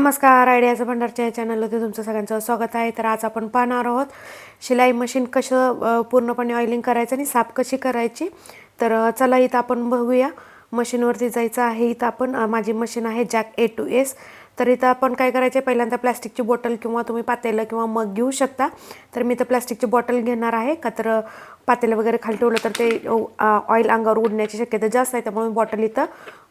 नमस्कार आयडियाचं भंडारच्या या चॅनलमध्ये तुमचं सगळ्यांचं स्वागत आहे. तर आज आपण पाहणार आहोत शिलाई मशीन कसं पूर्णपणे ऑइलिंग करायचं आणि साफ कशी करायची. तर चला इथं आपण बघूया. मशीनवरती जायचं आहे इथं आपण. माझी मशीन आहे जॅक ए टू एस तर इथं आपण काय करायचं आहे पहिल्यांदा प्लॅस्टिकची बॉटल किंवा तुम्ही पातेलं किंवा मग घेऊ शकता. तर मी इथं प्लॅस्टिकची बॉटल घेणार आहे. का तर पातेलं वगैरे खाली ठेवलं तर ते ऑइल अंगावर उडण्याची शक्यता जास्त आहे. त्यामुळे बॉटल इथं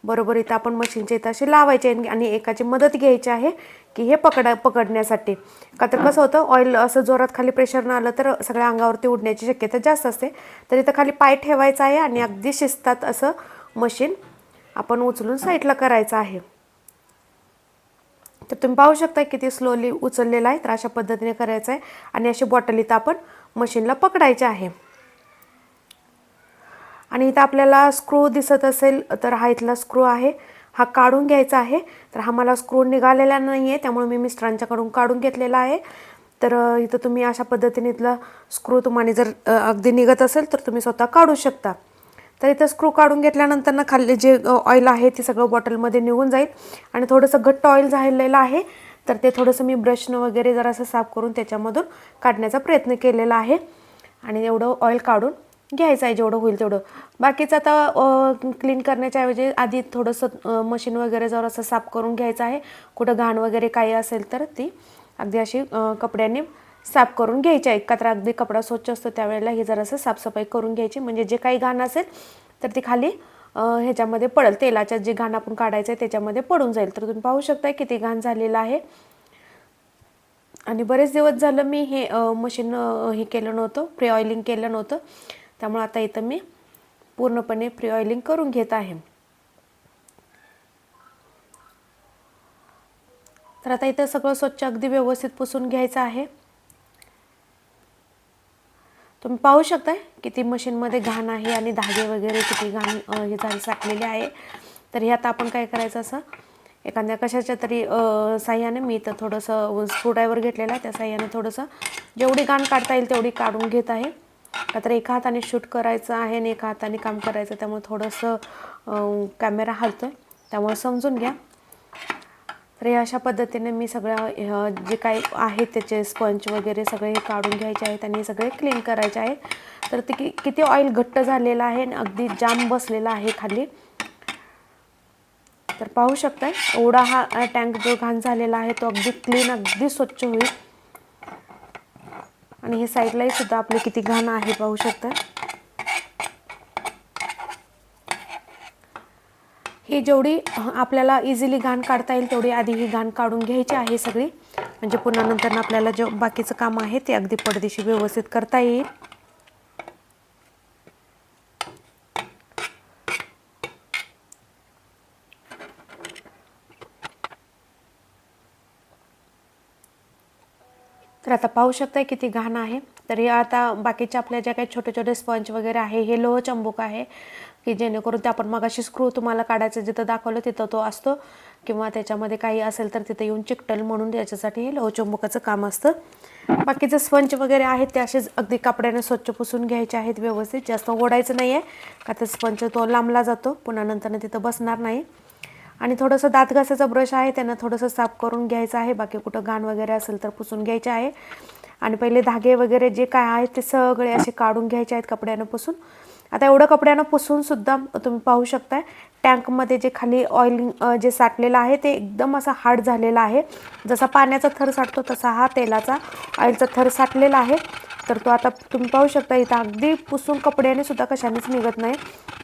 बरोबर इथं आपण मशीनच्या इथं असे लावायचे आणि- आणि एकाची मदत घ्यायची आहे की हे पकडा पकडण्यासाठी. का तर कसं होतं ऑइल असं जोरात खाली प्रेशरनं आलं तर सगळ्या अंगावरती उडण्याची शक्यता जास्त असते. तर इथं खाली पाय ठेवायचा आहे आणि अगदी शिस्तात असं मशीन आपण उचलून साईडला करायचं आहे. तर तुम्ही पाहू शकता किती स्लोली उचललेलं आहे. तर अशा पद्धतीने करायचं आहे आणि अशी बॉटल इथं आपण मशीनला पकडायची आहे. आणि इथं आपल्याला स्क्रू दिसत असेल तर हा इथला स्क्रू आहे. हा काढून घ्यायचा आहे. तर हा मला स्क्रू निघालेला नाही आहे त्यामुळे मी मिस्टरांच्याकडून काढून घेतलेला आहे. तर इथं तुम्ही अशा पद्धतीने इथला स्क्रू तुम्हाला जर अगदी निघत असेल तर तुम्ही स्वतः काढू शकता. तर इथं स्क्रू काढून घेतल्यानंतर ना खाल्ले जे ऑइल आहे ते सगळं बॉटलमध्ये निघून जाईल. आणि थोडंसं घट्ट ऑइल झालेलं आहे. तर ते थोडंसं मी ब्रशनं वगैरे जरासं साफ करून त्याच्यामधून काढण्याचा प्रयत्न केलेला आहे. आणि एवढं ऑइल काढून घ्यायचं आहे जेवढं होईल तेवढं. बाकीचं आता क्लीन करण्याच्या ऐवजी आधी थोडंसं मशीन वगैरे जर असं साफ करून घ्यायचं आहे. कुठं घाण वगैरे काही असेल तर ती अगदी अशी कपड्यांनी साफ करून घ्यायची आहे अगदी कपडा स्वच्छ असतो त्यावेळेला हे जरासं साफसफाई करून घ्यायची. म्हणजे जे काही घाण असेल तर ती खाली ह्याच्यामध्ये पडेल. तेलाच्या जे घाण आपण काढायचं आहे त्याच्यामध्ये पडून जाईल. तर तुम्ही पाहू शकता किती घाण झालेलं आहे. आणि बरेच दिवस झालं मी हे मशीन हे केलं नव्हतं. प्री ऑइलिंग केलं नव्हतं. त्यामुळे आता इथं मी पूर्णपणे प्री ऑइलिंग करून घेत आहे. तर आता इथं सगळं स्वच्छ अगदी व्यवस्थित पुसून घ्यायचं आहे. तुम्ही पाहू शकताय किती मशीनमध्ये घाण आहे आणि धागे वगैरे किती घाण हे झाले साठलेले आहे. तर हे आता आपण काय करायचं असं एखाद्या कशाच्या तरी साह्याने मी इथं थोडंसं स्क्रूड्रायव्हर घेतलेला आहे. त्या साह्याने थोडंसं जेवढी घाण काढता येईल तेवढी काढून घेत आहे. का तर एका हाताने शूट करायचं आहे आणि एका हाताने काम करायचं त्यामुळे थोडंसं कॅमेरा हलतो आहे त्यामुळे समजून घ्या. तर हे अशा पद्धतीने मी सगळ्या जे काही आहे त्याचे स्पंज वगैरे सगळे हे काढून घ्यायचे आहेत आणि सगळे क्लीन करायचे आहे तर ते कि किती ऑइल घट्ट झालेलं आहे आणि अगदी जाम बसलेला आहे खाली. तर पाहू शकताय एवढा हा टँक जो घाण झालेला आहे तो अगदी क्लीन अगदी स्वच्छ होईल. आणि हे साईडलाही सुद्धा आपले किती घाण आहे पाहू शकता ही जेवढी आपल्याला इझिली घाण काढता येईल तेवढी आधी ही घाण काढून घ्यायची आहे सगळी. म्हणजे पुन्हा नंतर आपल्याला जे बाकीचं काम आहे ते अगदी पडदेशी व्यवस्थित करता येईल. तर आता पाहू शकताय किती घाण आहे. तर हे आता बाकीच्या आपल्या ज्या काही छोटे छोटे स्पंज वगैरे आहे हे लोह चंबुक आहे की जेणेकरून ते आपण मगाशी स्क्रू तुम्हाला काढायचं जिथं दाखवलं तिथं तो असतो. किंवा त्याच्यामध्ये काही असेल तर तिथं येऊन चिकटल म्हणून त्याच्यासाठी हे लोहचंबुकाचं काम असतं. बाकीचे स्पंज वगैरे आहेत ते असेच अगदी कपड्याने स्वच्छ पुसून घ्यायचे आहेत व्यवस्थित. जास्त ओढायचं नाही आहे का ते स्पंज तो लांबला जातो पुन्हा नंतरनं तिथं बसणार नाही. आणि थोडंसं दात घासाचा ब्रश आहे त्यांना थोडंसं साफ करून घ्यायचं आहे. बाकी कुठं घाण वगैरे असेल तर पुसून घ्यायचे आहे. आणि पहिले धागे वगैरे जे काय आहेत ते सगळे असे काढून घ्यायचे आहेत कपड्यानं पुसून. आता एवढं कपड्यानं पुसून सुद्धा तुम्ही पाहू शकताय टँकमध्ये जे खाली ऑइलिंग जे साठलेलं आहे ते एकदम असा हार्ड झालेला आहे. जसा पाण्याचा थर साठतो तसा हा तेलाचा ऑइलचा थर साठलेला आहे. तर तो आता तुम्ही पाहू शकता इथं अगदी पुसून कपड्याने सुद्धा कशानेच निघत नाही.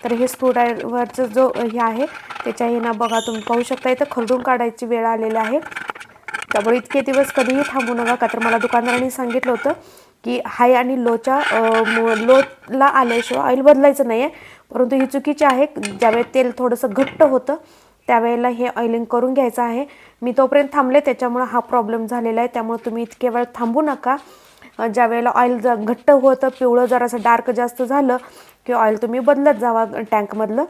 तर हे स्क्रूड्रायव्हरचं जो हे आहे त्याच्या हे ना बघा तुम्ही पाहू शकता इथं खरडून काढायची वेळ आलेली आहे. त्यामुळे इतके दिवस कधीही थांबू नका. का तर मला दुकानदारांनी सांगितलं होतं की हाय आणि लोच्या लोला आल्याशिवाय ऑइल बदलायचं नाही आहे परंतु ही चुकीची आहे. ज्यावेळेस तेल थोडंसं घट्ट होतं त्यावेळेला हे ऑइलिंग करून घ्यायचं आहे. मी तोपर्यंत थांबले त्याच्यामुळं हा प्रॉब्लेम झालेला आहे. त्यामुळे तुम्ही इतके वेळ थांबू नका. ज्या वेळेला ऑइल ज घट्ट होतं पिवळं जरासं डार्क जास्त झालं की ऑइल तुम्ही बदलत जावा टँकमधलं.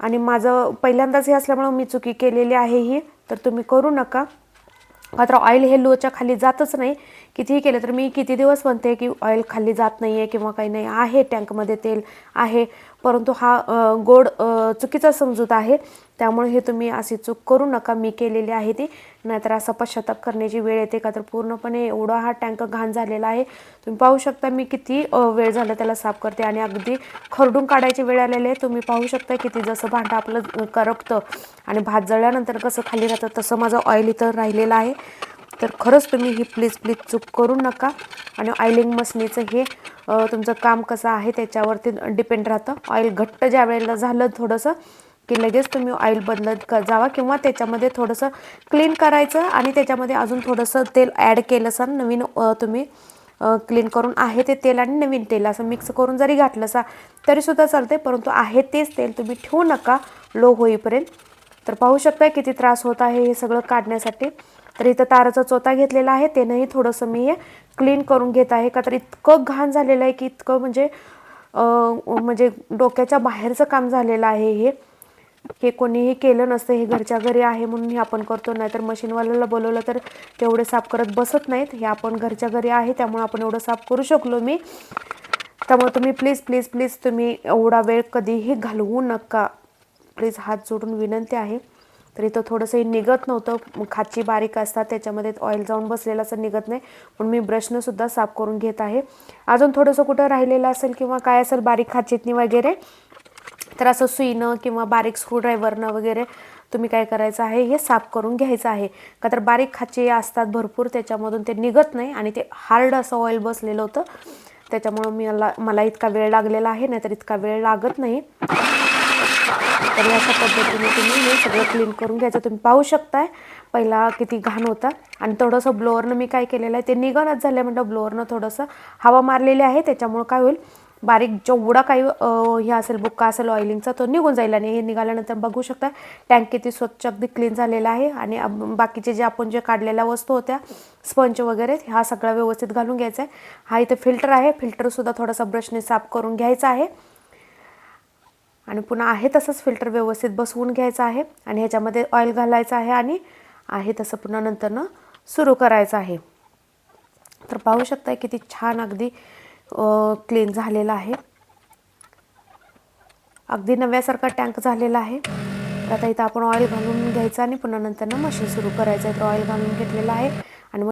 आणि माझं पहिल्यांदाच हे असल्यामुळं मी चुकी केलेली आहे ही तर तुम्ही करू नका. मात्र ऑइल हे लोच्या खाली जातच नाही. कितीही केलं तर मी किती दिवस म्हणते की ऑइल खाली जात नाही आहे किंवा काही नाही. आहे टँकमध्ये तेल आहे. परंतु हा गोड चुकीचा समजूत आहे. त्यामुळे हे तुम्ही अशी चूक करू नका. मी केलेली आहे ती. नाहीतर असा पश्चाताप करण्याची वेळ येते का? तर पूर्णपणे एवढा हा टँक घाण झालेला आहे. तुम्ही पाहू शकता मी किती वेळ झाला त्याला साफ करते आणि अगदी खरडून काढायची वेळ आलेली आहे तुम्ही पाहू शकता किती जसं भांडं आपलं करपतं आणि भात जळल्यानंतर कसं खाली राहतं तसं माझं ऑइल इथं राहिलेलं आहे. तर खरंच तुम्ही ही प्लीज प्लीज चूक करू नका. आणि ऑइलिंग मशनीचं हे तुमचं काम कसं आहे त्याच्यावरती डिपेंड राहतं. ऑइल घट्ट ज्या वेळेला झालं थोडंसं की लगेच तुम्ही ऑइल बदलत क जावा किंवा त्याच्यामध्ये थोडंसं क्लीन करायचं आणि त्याच्यामध्ये अजून थोडंसं तेल ॲड केलं सर नवीन तुम्ही क्लीन करून आहे ते तेल आणि नवीन तेल असं मिक्स करून जरी घातलं असा तरीसुद्धा चालते परंतु आहे तेच तेल तुम्ही ठेवू नका लो होईपर्यंत. तर पाहू शकता किती त्रास होत आहे हे सगळं काढण्यासाठी. तर इथं ताराचा चोथा घेतलेला आहे. त्यानंही थोडंसं मी हे क्लीन करून घेत आहे. का तर इतकं घाण झालेलं आहे की इतकं म्हणजे म्हणजे डोक्याच्या बाहेरचं काम झालेलं आहे हे. हे कोणीही केलं नसतं. हे घरच्या घरी आहे म्हणून हे आपण करतो. नाहीतर मशीनवाल्याला बोलवलं तर तेवढे साफ करत बसत नाहीत. हे आपण घरच्या घरी आहे त्यामुळे आपण एवढं साफ करू शकलो मी. त्यामुळे तुम्ही प्लीज प्लीज प्लीज तुम्ही एवढा वेळ कधीही घालवू नका. प्लीज हात जोडून विनंती आहे. तर इथं थोडंसं हे निघत नव्हतं. खाची बारीक असतात त्याच्यामध्ये ऑइल जाऊन बसलेलं असं निघत नाही. पण मी ब्रशनंसुद्धा साफ करून घेत आहे. अजून थोडंसं कुठं राहिलेलं असेल किंवा काय असेल बारीक खाचीतनी वगैरे तर असं सुईनं किंवा बारीक स्क्रूड्रायव्हरनं वगैरे तुम्ही काय करायचं आहे हे साफ करून घ्यायचं आहे. का तर बारीक खाचे असतात भरपूर त्याच्यामधून ते निघत नाही आणि ते हार्ड असं ऑइल बसलेलं होतं. त्याच्यामुळं मी मला मला इतका वेळ लागलेला आहे नाहीतर इतका वेळ लागत नाही. तर अशा पद्धतीने तुम्ही हे सगळं क्लीन करून घ्यायचं. तुम्ही पाहू शकताय पहिला किती घाण होता. आणि थोडंसं ब्लोअरनं मी काय केलेलं आहे ते निघणच झालं म्हटलं ब्लोअरनं थोडंसं हवा मारलेली आहे त्याच्यामुळं काय होईल बारीक जेवढा काही हे असेल बुक्का असेल ऑइलिंगचा तो निघून जाईल आणि हे निघाल्यानंतर बघू शकता टँक किती स्वच्छ अगदी क्लीन झालेला आहे. आणि बाकीचे जे आपण जे काढलेल्या वस्तू होत्या स्पंज वगैरे हा सगळा व्यवस्थित घालून घ्यायचा आहे. हा इथे फिल्टर आहे फिल्टरसुद्धा थोडासा ब्रशने साफ करून घ्यायचा आहे. आणि पुन्हा आहे तसंच फिल्टर व्यवस्थित बसवून घ्यायचं आहे आणि ह्याच्यामध्ये ऑइल घालायचं आहे आणि आहे तसं पुन्हा नंतरनं सुरू करायचं आहे. तर पाहू शकता किती छान अगदी क्लीन झालेला आहे. अगदी नव्यासारखा टँक झालेला आहे. तर आता इथं आपण ऑइल घालून घ्यायचं आणि पुन्हा नंतरनं मशीन सुरू करायचं आहे. तर ऑइल घालून घेतलेलं आहे.